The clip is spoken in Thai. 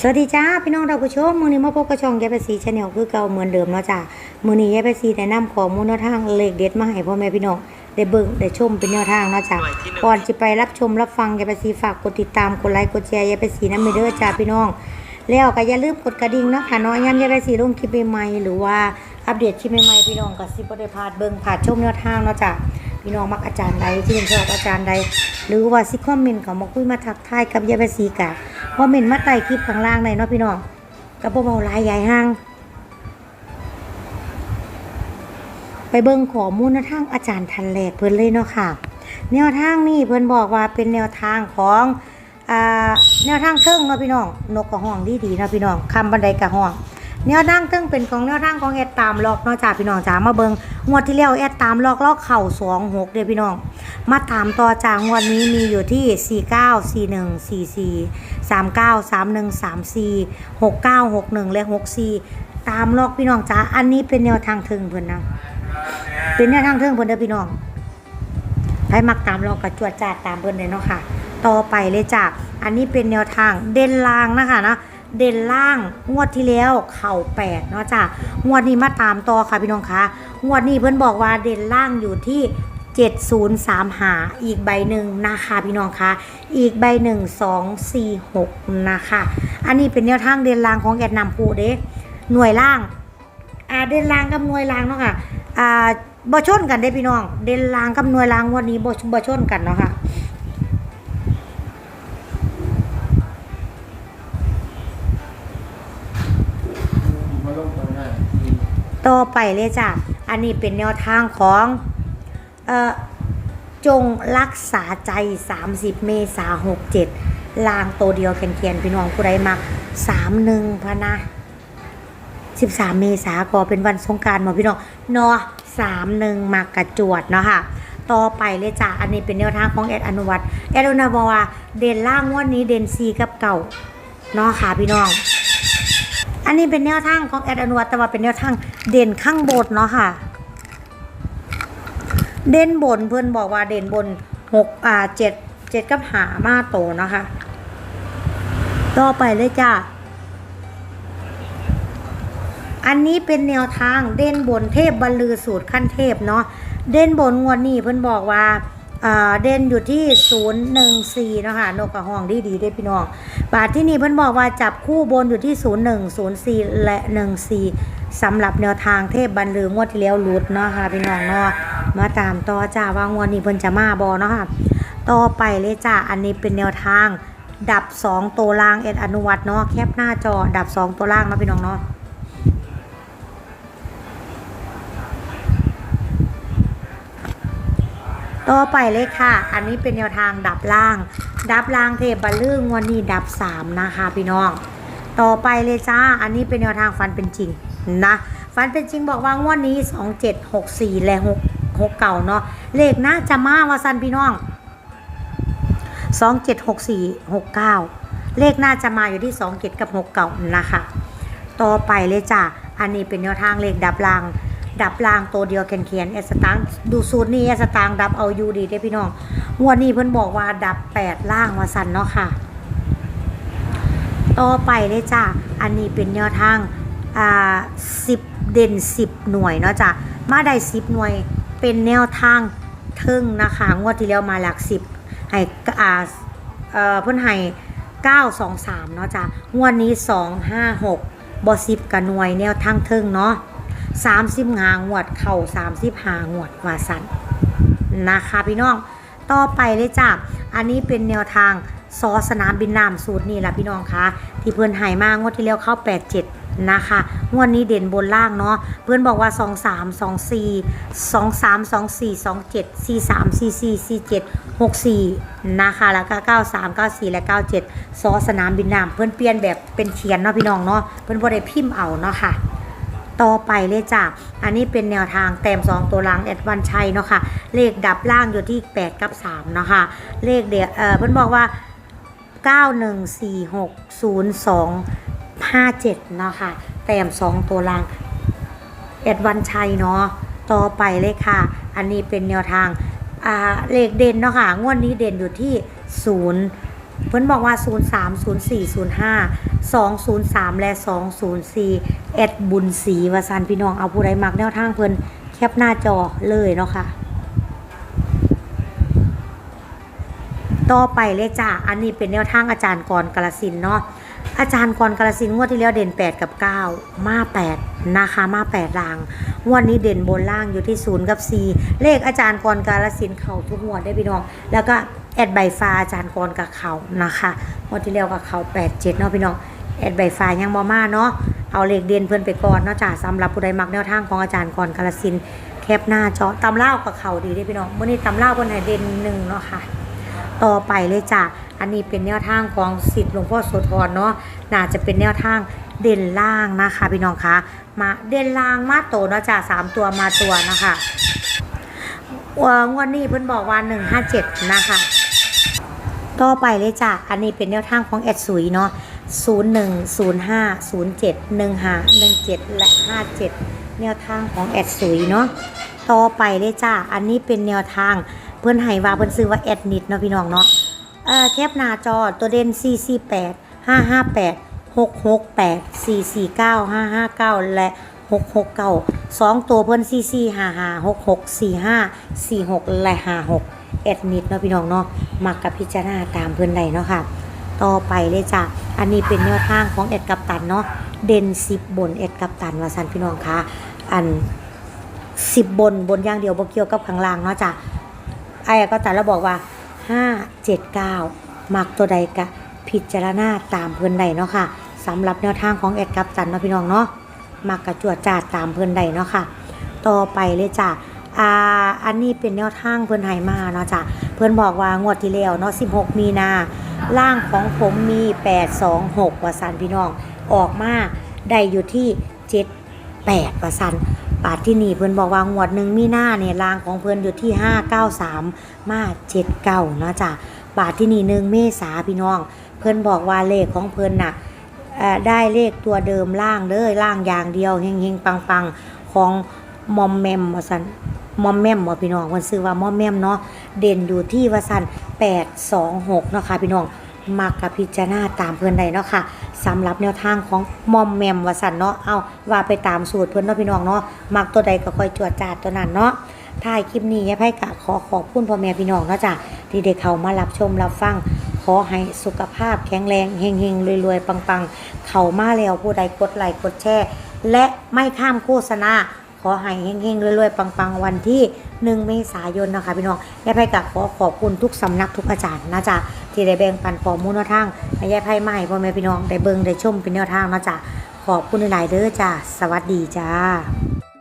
สวัสดีจ้าพี่น้องเราผู้ชมมือนี้มาพบกับช่องยายไปสีชาแนลคือเก่าเหมือนเดิมเนาะจ้ามือนี้ยายไปสีแนะนำข้อมูลแนวทางเลขเด็ดมาให้พ่อแม่พี่น้องได้เบิ่งได้ชมเป็นแนวทางเนาะจ้าก่อนจะไปรับชมรับฟังยายไปสีฝากกดติดตามกดไลค์กดแชร์ยายไปสีน้ำเมเดอร์จ้าพี่น้อง แล้วก็อย่าลืมกดกระดิ่งเนาะค่ะเนาะย้ำยายไปสีลงคลิปใหม่ๆหรือว่าอัปเดตคลิปใหม่ๆพี่น้องก็สิบ่ได้พลาดเบิ่งผ่านชมแนวทางเนาะจ้าพี่น้องมักอาจารย์ใดที่เป็นชอบอาจารย์ใด หรือว่าสิคอมเมนต์เขามาคุยมาทักทายกับยายไปสีกะคอมเมนต์มาใต้คลิปข้างล่างเลยเนาะพี่น้องกับเบาๆลายใหญ่ห้าง ไปเบิ่งขอมูลแนวทางอาจารย์ทันแรกเพิ่นเลยเนาะค่ะ แนวทางนี่เพิ่นบอกว่าเป็นแนวทางของอแนวทางเทิงเนาะพี่น้องนกกระห้องดีดีๆเนาะพี่น้องคำบันไดกระห้อง แนวทางเทิงเป็นของแนวทางของแอดตามล็อกเนาะจ้าพี่น้องจ้ามาเบิงงวดที่แล้วแอดตามล็อกล็อกเข่า2 6เด้อพี่น้อง มาตามต่อจากงวดนี้มีอยู่ที่49 41 44 39 31 34 69 61และ64ตามล็อกพี่น้องจ้าอันนี้เป็นแนวทางเทิงเพิ่อนนะเป็นแนวทางเทิงเพิ่อนเด้อพี่น้องใครมักตามเราก็จวดจ่าตามเพิ่อนเลยเนาะค่ะ ต่อไปเลยจ้ะอันนี้เป็นแนวทางเด่นล่างนะคะเนาะ เด่นล่างงวดที่แล้วเข่าแปดเนาะจ้ะงวดนี้มาตามต่อค่ะพี่น้องคะงวดนี้เพิ่อนบอกว่าเด่นล่างอยู่ที่7035หาอีกใบหนึ่งนะคะพี่น้องคะอีกใบหนึ่งสองสี่หกนะคะ อันนี้เป็นแนวทางเด่นล่างของแอดนำปูเด้หน่วยล่างอ่าเด่นล่างกับหน่วยล่างเนาะค่ะอ่าบ่ชนกันได้พี่น้อง เด่นล่างกับหน่วยล่างวันนี้บ่บ่ชนกันเนาะค่ะ ต่อไปเลยจ้ะ อันนี้เป็นแนวทางของเอ่อจงรักษาใจ 30 เมษา67ลางตัวเดียวแคนๆพี่น้องผู้ใดมัก31พะนะ13เมษาก็เป็นวันสงการหมอพี่น้องเนาะ31มากกระจวดเนาะค่ะ ต่อไปเลยจ้ะ อันนี้เป็นแนวทางของแอดอนุวัตแอดอนุวัตบอกว่าเด่นล่างงวันนี้เด่นซีกับเก่าเนาะค่ะพี่น้อง อันนี้เป็นแนวทางของแอดอนุวัตแต่ว่าเป็นแนวทางเด่นข้างบนเนาะค่ะ เด่นบนเพื่อนบอกว่าเด่นบนหกอ่าเจ็ดเจ็ดกับหามาโตเนาะค่ะ ต่อไปเลยจ้าอันนี้เป็นแนวทางเด่นบนเทพบรรลือสูตรขั้นเทพเนาะเด่นบนงวดนี้เพื่อนบอกว่า เด่นอยู่ที่ศูนย์หนึ่งสี่นะคะนกกระห้องดีดีได้อพี่น้องบาทที่นี่เพิ่นบอกว่าจับคู่บนอยู่ที่ 01 04 และ 14สำหรับแนวทางเทพบันลืองวดที่แล้วหลุดเนาะค่ะพี่น้องเนาะมาตามต่อจ้าว่างวดนี้เพิ่นจะมาบอเนาะค่ะต่อไปเลยจ้าอันนี้เป็นแนวทางดับ 2 ตัวล่างเอ็ดอนุวัตเนาะแคปหน้าจอดับ 2 ตัวล่างเนาะพี่น้องเนาะ ต่อไปเลยค่ะ อันนี้เป็นแนวทางดับล่าง ดับล่างเทพบัลลืองวันนี้ดับสามนะคะ พี่น้อง ต่อไปเลยจ้า อันนี้เป็นแนวทางฟันเป็นจริงนะ ฟันเป็นจริงบอกว่างวดนี้2 7 6 4และ6 6เก่าเนาะ เลขน่าจะมาว่าสันพี่น้อง2 7 6 4 6 9เลขน่าจะมาอยู่ที่2 7กับ6เก่านะคะ ต่อไปเลยจ้ะอันนี้เป็นแนวทางเลขดับราง ดับรางตัวเดียวแคนเคียนเอสตางดูสูตรนี้เอสตางดับเอาอยู่ดีได้พี่น้องงวดนี้เพิ่นบอกว่าดับแปดล่างว่าสันเนาะค่ะ ต่อไปเลยจ้ะอันนี้เป็นแนวทางอ่าสิบเด่นสิบหน่วยเนาะจ้ะมาได้สิบหน่วยเป็นแนวทางเทิงนะคะงวดที่แล้วมาหลักสิบให้อ่าเอ่อเพิ่นให้เก้าสองสามเนาะจ้ะงวดนี้สองห้าหกบอสิบกับหน่วยแนวทางเทิงเนาะ สามสิบหางวด เข่าสามสิบหางวดว่าสันนะคะพี่น้องต่อไปเลยจ้ะอันนี้เป็นแนวทางซอสนามบินน้ำสูตรนี่แหละพี่น้องคะที่เพื่อนหายมากงวดที่แล้วเข้า 87 นะคะงวดนี้เด่นบนล่างเนาะเพื่อนบอกว่า 2 3 2 4 2 3 2 4 2 7 4 3 4 4 4 7 6 4นะคะแล้วก็9 3 9 4และ97 ซอสนามบินน้ำเพื่อนเปลี่ยนแบบเป็นเขียนเนาะพี่น้องเนาะเพื่อนบ่ได้พิมพ์เอาเนาะค่ะ ต่อไปเลยจ้ะอันนี้เป็นแนวทางแต้ม2 ตัวล่างแอดวันชัยเนาะค่ะ เลขดับล่างอยู่ที่ 8 กับ3เนาะค่ะ เลขเดียวเออเพิ่นบอกว่า 91460257เนาะค่ะ แต้ม2 ตัวล่างแอดวันชัยเนาะ ต่อไปเลยค่ะ อันนี้เป็นแนวทางเลขเด่นเนาะค่ะ งวดนี้เด่นอยู่ที่ 0 เพิ่อนบอกว่า 0 3 0 4 0 5 203 และ 204แอดบุญศรีวสันพี่น้องเอาผู้ใดมักแนวทางเพิ่อนแคปหน้าจอเลยเนาะค่ะต่อไปเลยจ้า อันนี้เป็นแนวทางอาจารย์กรกาลสินเนาะ อาจารย์กรกาลสินงวดที่แล้วเด่น 8 กับ 9 มา 8 นะคะ มา 8ราง งวดนี้เด่นบนล่างอยู่ที่ 0 กับ 4 เลขอาจารย์กรกาลสินเข่าทุกงวดได้พี่น้อง แล้วก็ แอดใบฟ้าอาจารย์กรกับเขานะคะงวดที่แล้วกับเขา8 7เนาะพี่น้องแอดใบฟ้ายังบอมาเนาะเอาเลขเด่นเพิ่อนไปก่อนเนาะจ้าสำหรับผู้ใดมักแนวทางของอาจารย์กรกาลสินแคปหน้าจอตำเล่ากับเขาดีได้พี่น้องเมื่อนี้ตำเล่าบนไหนเด่นหนึ่งเนาะค่ะต่อไปเลยจ้ะอันนี้เป็นแนวทางของสิทธิ์หลวงพ่อโสธรเนาะน่าจะเป็นแนวทางเด่นล่างนะคะพี่น้องคะมาเด่นล่างมาโตเนาะจ้ะสามตัวมาตัวนะคะว่างวันนี้เพิ่นบอกว่า157นะคะ ต่อไปเลยจ้ะ อันนี้เป็นแนวทางของแอดสุยเนาะ01 05 07 15 17 และ 57 แนวทางของแอดสุยเนาะ ต่อไปเลยจ้ะ อันนี้เป็นแนวทางเพื่อนให้ว่าเพื่อนซื้อว่าแอดนิดเนาะพี่น้องเนาะเอ่อแคปหน้าจอตัวเด่น448 558 668 449 559 และ 669 2 ตัวเพื่อน 4455 6645 46 และ 56 แอดนิดเนาะพี่น้องเนาะมักกับพิจารณาตามเพื่อนใดเนาะค่ะ ต่อไปเลยจ้ะอันนี้เป็นแนวทางของแอดกัปตันเนาะเด่น10บบนแอดกัปตันว่าสันพี่น้องคะอัน10บบนบนอย่างเดียวบ่เกี่ยวกับข้างล่างเนาะจ้ะไอ้ก็แต่เราบอกว่า5 7 9มักตัวใดกะพิจารณาตามเพื่อนใดเนาะค่ะสำหรับแนวทางของแอดกับจันเนาะพี่น้องเนาะมักกระจวดจาดตามเพื่อนใดเนาะค่ะ ต่อไปเลยจ้ะ อ่าอันนี้เป็นแนวทางเพื่อนไห้มาเนาะจ้ะเพื่อนบอกว่างวดที่แล้วเนาะ16 มีนาล่างของผมมี 8 2 6ว่าสันพี่น้องออกมาได้อยู่ที่7 8ว่าสันบาทที่นี่เพิ่อนบอกว่างวดหนึ่งมีหน้าเนี่ยรางของเพิ่อนอยู่ที่ 593 มา79เนาะจ้ะบาทที่นี่หนึ่งเมษาพี่น้อง เพิ่อนบอกว่าเลขของเพิ่นน่ะเอ่อได้เลขตัวเดิมล่างเด้อล่างอย่างเดียวเฮงๆปังๆของมอมแมมพัน มอมแมมบ่พี่น้องเพิ่นซื้อว่ามอมแมมเนาะเด่นอยู่ที่ว่าซั่น826เนาะค่ะพี่น้องมักกับพิจารณาตามเพื่อนใดเนาะค่ะสำหรับแนวทางของมอมแมมวสันเนาะเอาว่าไปตามสูตรเพื่อนเนาะพี่น้องเนาะมักตัวใดก็ค่อยจวดจาดตัวนั้นเนาะท้ายคลิปนี้ยายไพ่กะขอขอบคุณพ่อแม่พี่น้องเนาะจ้ะที่ได้เขามารับชมรับฟังขอให้สุขภาพแข็งแรงเฮงๆรวยๆ ปังๆ เข้ามาแล้วผู้ใดกดไลค์กดแชร์ และไม่ข้ามโฆษณา อให้เฮงๆรวยๆ ปังๆ วันที่ 1 เมษายนนะคะพี่น้องยายไพ่กับขอขอบคุณทุกสำนักทุกอาจารย์นะจ๊ะที่ได้แบ่งปันข้อมูลแนวทางให้ยายไพ่ใหม่พ่อแม่พี่น้องได้เบิ่งได้ชมเป็นแนวทางนะจ๊ะขอบคุณหลายๆเด้อจ้ะสวัสดีจ้า